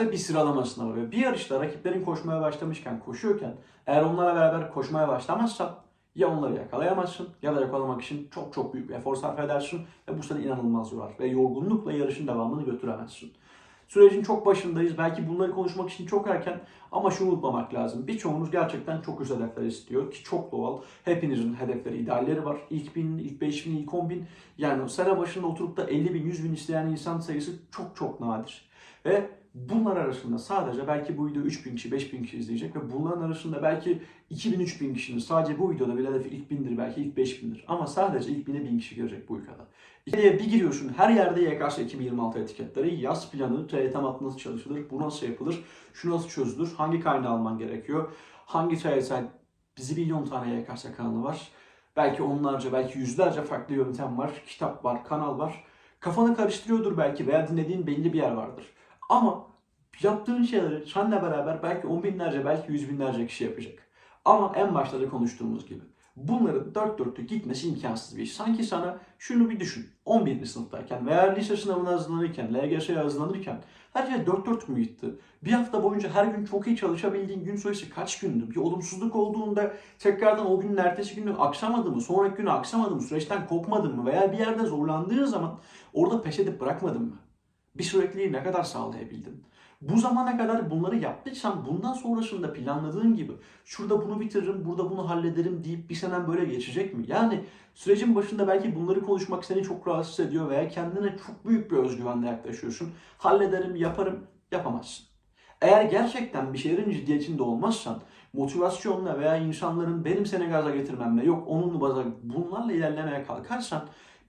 bir sıralama sınavı ve bir yarışta rakiplerin koşmaya başlamışken, koşuyorken eğer onlara beraber koşmaya başlamazsan ya onları yakalayamazsın ya da yakalamak için çok çok büyük bir efor sarf edersin ve bu seni inanılmaz yorar ve yorgunlukla yarışın devamını götüremezsin. Sürecin çok başındayız. Belki bunları konuşmak için çok erken ama şunu unutmamak lazım. Birçoğunuz gerçekten çok üst hedefler istiyor ki çok doğal. Hepinizin hedefleri, idealleri var. İlk bin, ilk beş bin, ilk on bin. Yani sene başında oturup da 50 bin, 100 bin isteyen insan sayısı çok çok nadir. Ve bunlar arasında sadece belki bu video 3000 kişi, 5000 kişi izleyecek ve bunların arasında belki 2000-3000 kişinin sadece bu videoda bile hedefi ilk 1000'dir belki ilk 5000'dir. Ama sadece ilk 1000'e 1000 kişi görecek bu ülkede. İçeriye bir giriyorsun her yerde YKS 2026 etiketleri, yaz planı, TYT nasıl çalışılır, bu nasıl yapılır, şu nasıl çözülür, hangi kaynağı alman gerekiyor, hangi TYT, bizi milyon tane YKS kanalı var. Belki onlarca, belki yüzlerce farklı yöntem var, kitap var, kanal var. Kafanı karıştırıyordur belki veya dinlediğin belli bir yer vardır. Ama yaptığın şeyleri seninle beraber belki on binlerce, belki yüz binlerce kişi yapacak. Ama en başta da konuştuğumuz gibi bunların dört dörtlük gitmesi imkansız bir iş. Sanki sana şunu bir düşün. 11. sınıftayken veya lise sınavına hazırlanırken, LGS'ye hazırlanırken her şey dört dört mü gitti? Bir hafta boyunca her gün çok iyi çalışabildiğin gün sayısı kaç gündü? Bir olumsuzluk olduğunda tekrardan o günün ertesi günü aksamadı mı? Sonraki günü aksamadı mı? Süreçten kopmadın mı? Veya bir yerde zorlandığın zaman orada pes edip bırakmadın mı? Bir sürekliliği ne kadar sağlayabildin? Bu zamana kadar bunları yaptıysan bundan sonrasında planladığın gibi şurada bunu bitiririm, burada bunu hallederim deyip bir senen böyle geçecek mi? Yani sürecin başında belki bunları konuşmak seni çok rahatsız ediyor veya kendine çok büyük bir özgüvenle yaklaşıyorsun. Hallederim, yaparım, yapamazsın. Eğer gerçekten bir şeylerin ciddiyetinde olmazsan, motivasyonla veya insanların benim seni gaza getirmemle, yok onunla bunlarla ilerlemeye kalkarsan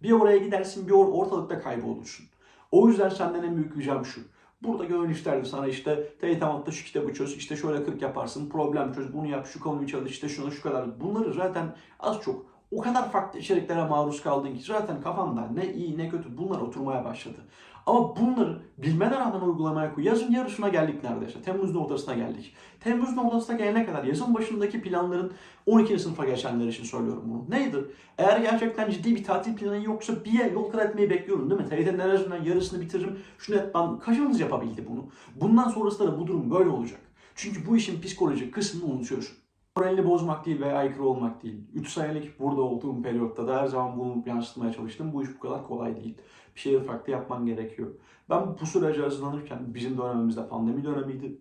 bir oraya gidersin, bir or ortalıkta kaybolursun. O yüzden senden en büyük ricam şu. Burada gönül isterdi sana işte teytamatta şu kitabı çöz, işte şöyle 40 yaparsın, problem çöz, bunu yap, şu konuyu çalış, işte şuna şu kadar. Bunları zaten az çok o kadar farklı içeriklere maruz kaldın ki zaten kafanda ne iyi ne kötü bunlar oturmaya başladı. Ama bunları bilmene rağmen uygulamaya koy. Yazın yarısına geldik neredeyse. Temmuz'un ortasına geldik. Temmuz'un ortasına gelene kadar yazın başındaki planların 12. sınıfa geçenler için söylüyorum bunu. Neydi? Eğer gerçekten ciddi bir tatil planın yoksa bir yer yol kat etmeyi bekliyorum değil mi? TYT'nin en azından yarısını bitiririm. Şunu et ben kaçınız yapabildi bunu? Bundan sonrasında da bu durum böyle olacak. Çünkü bu işin psikolojik kısmını unutuyorsun. Moralini bozmak değil veya aykırı olmak değil. 3 senelik burada olduğum periyotta da her zaman bunu yansıtmaya çalıştım. Bu iş bu kadar kolay değil. Bir şeyleri farklı yapman gerekiyor. Ben bu sürece hazırlanırken bizim dönemimizde pandemi dönemiydi.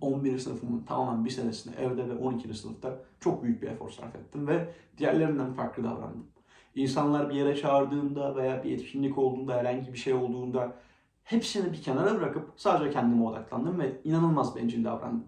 11. sınıfımın tamamen bir senesini evde ve 12. sınıfta çok büyük bir efor sarf ettim ve diğerlerinden farklı davrandım. İnsanlar bir yere çağırdığında veya bir etkinlik olduğunda, herhangi bir şey olduğunda hepsini bir kenara bırakıp sadece kendime odaklandım ve inanılmaz bencil davrandım.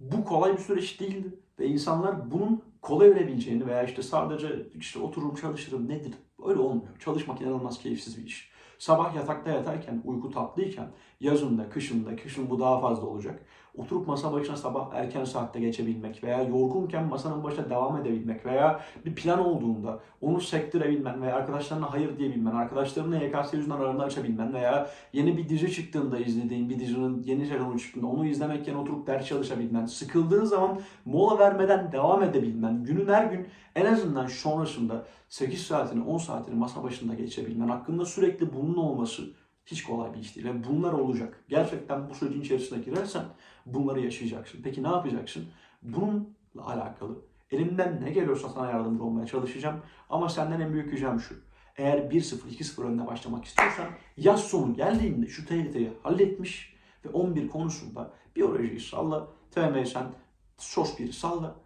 Bu kolay bir süreç değildi ve insanlar bunun kolay ölebileceğini veya işte sadece işte otururum çalışırım nedir? Öyle olmuyor. Çalışmak inanılmaz keyifsiz bir iş. Sabah yatakta yatarken, uyku tatlıyken, yazın da, kışın da, kışın bu daha fazla olacak. Oturup masa başına sabah erken saatte geçebilmek veya yorgunken masanın başına devam edebilmek veya bir plan olduğunda onu sektirebilmen veya arkadaşlarına hayır diyebilmen, arkadaşlarınla YKS yüzünden aralarını açabilmen veya yeni bir dizi çıktığında izlediğin bir dizinin yeni sezonu çıktığında onu izlemekken oturup ders çalışabilmen, sıkıldığın zaman mola vermeden devam edebilmen, günün her gün en azından sonrasında 8 saatini 10 saatini masa başında geçebilmen, hakkında sürekli bunun olması hiç kolay bir iş değil. Ve bunlar olacak. Gerçekten bu sürecin içerisine girersen bunları yaşayacaksın. Peki ne yapacaksın? Bununla alakalı elimden ne geliyorsa sana yardımcı olmaya çalışacağım. Ama senden en büyük ricam şu. Eğer 1-0, 2-0 önüne başlamak istiyorsan yaz sonu geldiğinde şu TYT'yi halletmiş ve 11 konusunda biyolojiyi salla, TM'yi sen sos 1'i salla,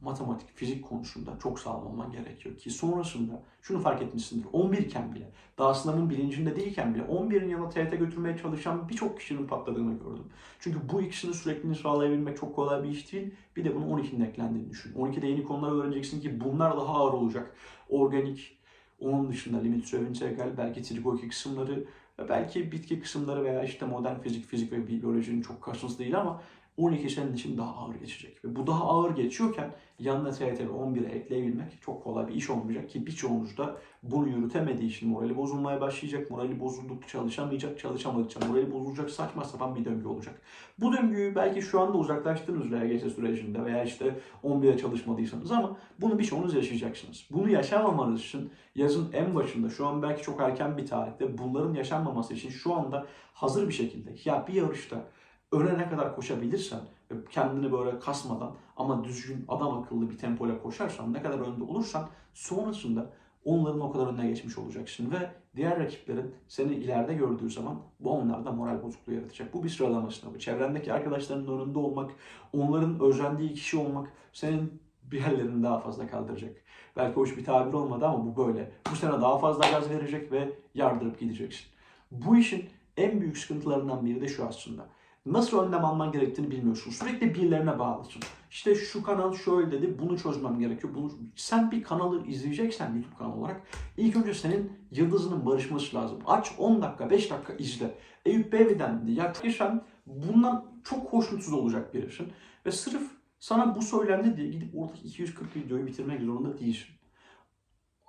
matematik, fizik konusunda çok sağlam olman gerekiyor ki sonrasında şunu fark etmişsindir. 11 iken bile, daha sınavın bilincinde değilken bile 11'in yanına TYT götürmeye çalışan birçok kişinin patladığını gördüm. Çünkü bu ikisini sürekliliğini sağlayabilmek çok kolay bir iş değil. Bir de bunun 12'nin eklendiğini düşün. 12'de yeni konular öğreneceksin ki bunlar daha ağır olacak. Organik, onun dışında limit süre integral, belki trikoki kısımları, belki bitki kısımları veya işte modern fizik, fizik ve biyolojinin çok karşınız değil ama 12 senin için daha ağır geçecek. Ve bu daha ağır geçiyorken yanına TYT ve 11'e ekleyebilmek çok kolay bir iş olmayacak ki birçoğunuz da bunu yürütemediği için morali bozulmaya başlayacak. Morali bozuldukça çalışamayacak, çalışamadıkça morali bozulacak, saçma sapan bir döngü olacak. Bu döngüyü belki şu anda uzaklaştınız LGS sürecinde veya işte 11'e çalışmadıysanız ama bunu birçoğunuz yaşayacaksınız. Bunu yaşamamanız için yazın en başında şu an belki çok erken bir tarihte bunların yaşanmaması için şu anda hazır bir şekilde ya bir yarışta öne ne kadar koşabilirsen ve kendini böyle kasmadan ama düzgün adam akıllı bir tempoyla koşarsan ne kadar önde olursan sonrasında onların o kadar önüne geçmiş olacaksın ve diğer rakiplerin seni ileride gördüğü zaman bu onlarda moral bozukluğu yaratacak. Bu bir sıralama sınavı. Çevrendeki arkadaşlarının önünde olmak, onların özendiği kişi olmak senin bir yerlerini daha fazla kaldıracak. Belki hoş bir tabir olmadı ama bu böyle. Bu sana daha fazla gaz verecek ve yardırıp gideceksin. Bu işin en büyük sıkıntılarından biri de şu aslında. Nasıl önlem alman gerektiğini bilmiyorsun. Sürekli birilerine bağlısın. İşte şu kanal şöyle dedi, bunu çözmem gerekiyor. Bunu... Sen bir kanalı izleyeceksen YouTube kanalı olarak ilk önce senin yıldızının barışması lazım. Aç 10 dakika, 5 dakika izle. Eyüp Bey dendi. Ya sen bundan çok hoşnutsuz olacak birisin. Ve sırf sana bu söylendi diye gidip oradaki 240 videoyu bitirmek zorunda değilsin.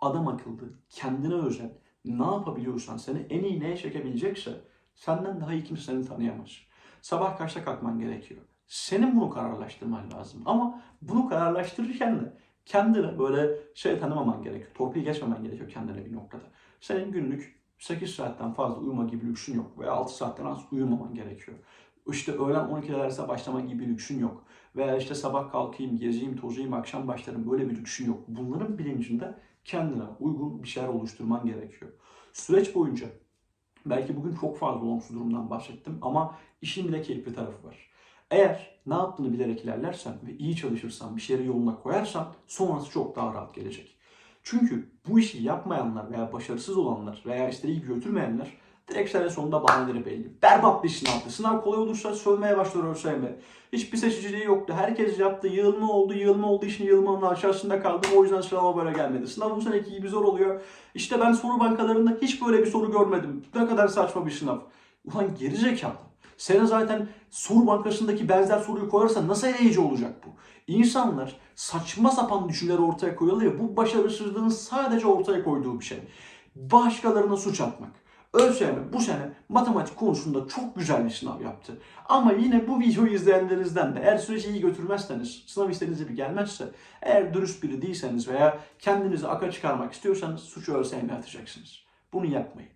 Adam akıllı, kendine özel, ne yapabiliyorsan seni en iyi neye çekebilecekse senden daha iyi kimse seni tanıyamaz. Sabah kaçta kalkman gerekiyor? Senin bunu kararlaştırman lazım. Ama bunu kararlaştırırken de kendine böyle şey tanımaman gerekiyor. Torpil geçmemen gerekiyor kendine bir noktada. Senin günlük 8 saatten fazla uyuma gibi lüksün yok. Veya 6 saatten az uyumaman gerekiyor. İşte öğlen 12'de derse başlama gibi lüksün yok. Veya işte sabah kalkayım, gezeyim, tozayım, akşam başlarım böyle bir lüksün yok. Bunların bilincinde kendine uygun bir şeyler oluşturman gerekiyor. Süreç boyunca belki bugün çok fazla olumsuz durumdan bahsettim ama işin bile keyifli tarafı var. Eğer ne yaptığını bilerek ilerlersen ve iyi çalışırsan, bir şeyleri yoluna koyarsan sonrası çok daha rahat gelecek. Çünkü bu işi yapmayanlar veya başarısız olanlar veya işte iyi götürmeyenler direkt sene sonunda bahaneleri belli. Berbat bir sınavdı. Sınav kolay olursa sövmeye başlar ÖSYM. Hiçbir seçiciliği yoktu. Herkes yaptı. Yığılma oldu. Yığılma olduğu için yığılmanın aşağısında kaldım. O yüzden sınava böyle gelmedi. Sınav bu seneki gibi zor oluyor. İşte ben soru bankalarında hiç böyle bir soru görmedim. Ne kadar saçma bir sınav. Ulan gerizekalı. Senin zaten soru bankasındaki benzer soruyu koyarsan nasıl eleyici olacak bu? İnsanlar saçma sapan düşünceleri ortaya koyuyor. Bu başarısızlığın sadece ortaya koyduğu bir şey. Başkalarına suç atmak. ÖSYM bu sene matematik konusunda çok güzel bir sınav yaptı. Ama yine bu videoyu izleyenlerinizden de eğer süreci iyi götürmezseniz, sınav istediğiniz gibi gelmezse, eğer dürüst biri değilseniz veya kendinizi aka çıkarmak istiyorsanız suçu ÖSYM'ye atacaksınız. Bunu yapmayın.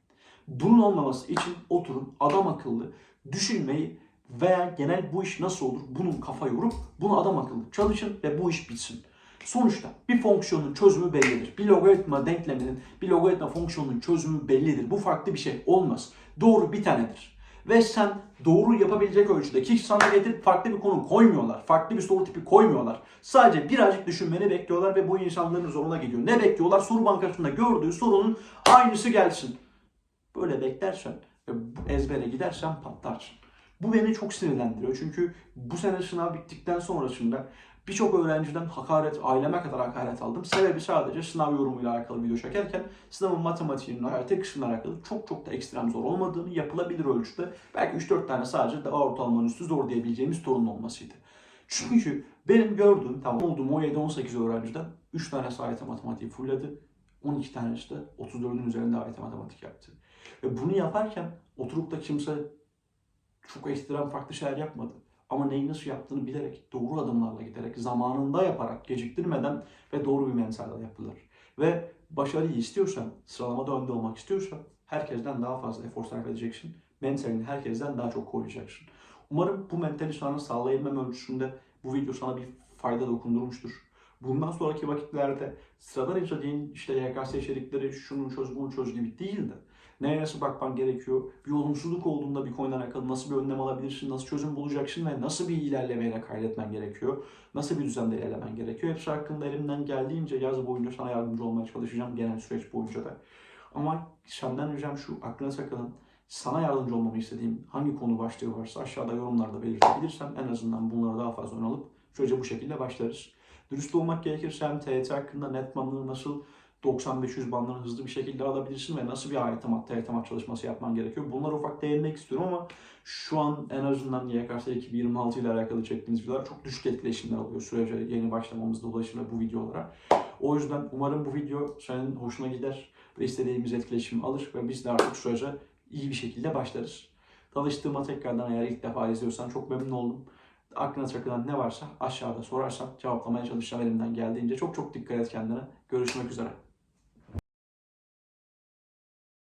Bunun olmaması için oturun adam akıllı düşünmeyi veya genel bu iş nasıl olur bunun kafa yorup bunu adam akıllı çalışın ve bu iş bitsin. Sonuçta bir fonksiyonun çözümü bellidir. Bir logaritma denkleminin, bir logaritma fonksiyonunun çözümü bellidir. Bu farklı bir şey olmaz. Doğru bir tanedir. Ve sen doğru yapabilecek ölçüde ki sana getirip farklı bir konu koymuyorlar. Farklı bir soru tipi koymuyorlar. Sadece birazcık düşünmeni bekliyorlar ve bu insanların zoruna gidiyor. Ne bekliyorlar? Soru bankasında gördüğü sorunun aynısı gelsin. Böyle beklersen ezbere gidersen patlarsın. Bu beni çok sinirlendiriyor. Çünkü bu sene sınav bittikten sonrasında birçok öğrenciden hakaret, aileme kadar hakaret aldım. Sebebi sadece sınav yorumuyla alakalı video çekerken sınavın matematiğinin hayata kısmıyla alakalı çok çok da ekstrem zor olmadığını yapılabilir ölçüde belki 3-4 tane sadece daha ortalamanın üstü zor diyebileceğimiz sorunun olmasıydı. Çünkü benim gördüğüm, tamam olduğum 17-18 öğrenciden 3 tane AYT matematiği fulladı. 12 tanesi de 34'ün üzerinde AYT matematik yaptı. Ve bunu yaparken oturup da kimse çok ekstrem farklı şeyler yapmadı. Ama neyi nasıl yaptığını bilerek, doğru adımlarla giderek, zamanında yaparak, geciktirmeden ve doğru bir mensalle yaptılar. Ve başarıyı istiyorsan, sıralamada önde olmak istiyorsan herkesten daha fazla efor sarf edeceksin. Mentalini herkesten daha çok koruyacaksın. Umarım bu mentali sana sağlayabilmem ölçüsünde bu video sana bir fayda dokundurmuştur. Bundan sonraki vakitlerde sıradan izlediğin işte YKS içerikleri şunu çöz bunu çöz gibi değil de neye nasıl bakman gerekiyor, bir olumsuzluk olduğunda bir konuyla alakalı nasıl bir önlem alabilirsin, nasıl çözüm bulacaksın ve nasıl bir ilerlemeyle kaydetmen gerekiyor, nasıl bir düzende ilerlemen gerekiyor. Hepsi hakkında elimden geldiğince yaz boyunca sana yardımcı olmaya çalışacağım genel süreç boyunca da. Ama senden ricam şu, aklına sakının. Sana yardımcı olmamı istediğim hangi konu başlığı varsa aşağıda yorumlarda belirtebilirsen en azından bunları daha fazla ön alıp sürece bu şekilde başlarız. Dürüst olmak gerekirse hem TYT hakkında net bandını nasıl 90-500 bandını hızlı bir şekilde alabilirsin ve nasıl bir ayetamat, ayetamat çalışması yapman gerekiyor. Bunlara ufak değinmek istiyorum ama şu an en azından YKS 2026 ile alakalı çektiğimiz videolar çok düşük etkileşimler alıyor sürece yeni başlamamız dolayısıyla bu videolara. O yüzden umarım bu video senin hoşuna gider ve istediğimiz etkileşimi alır ve biz de artık sürece iyi bir şekilde başlarız. Tanıştığıma tekrardan eğer ilk defa izliyorsan çok memnun oldum. Aklına takılan ne varsa aşağıda sorarsan cevaplamaya çalışacağım elimden geldiğince. Çok çok dikkat et kendine. Görüşmek üzere.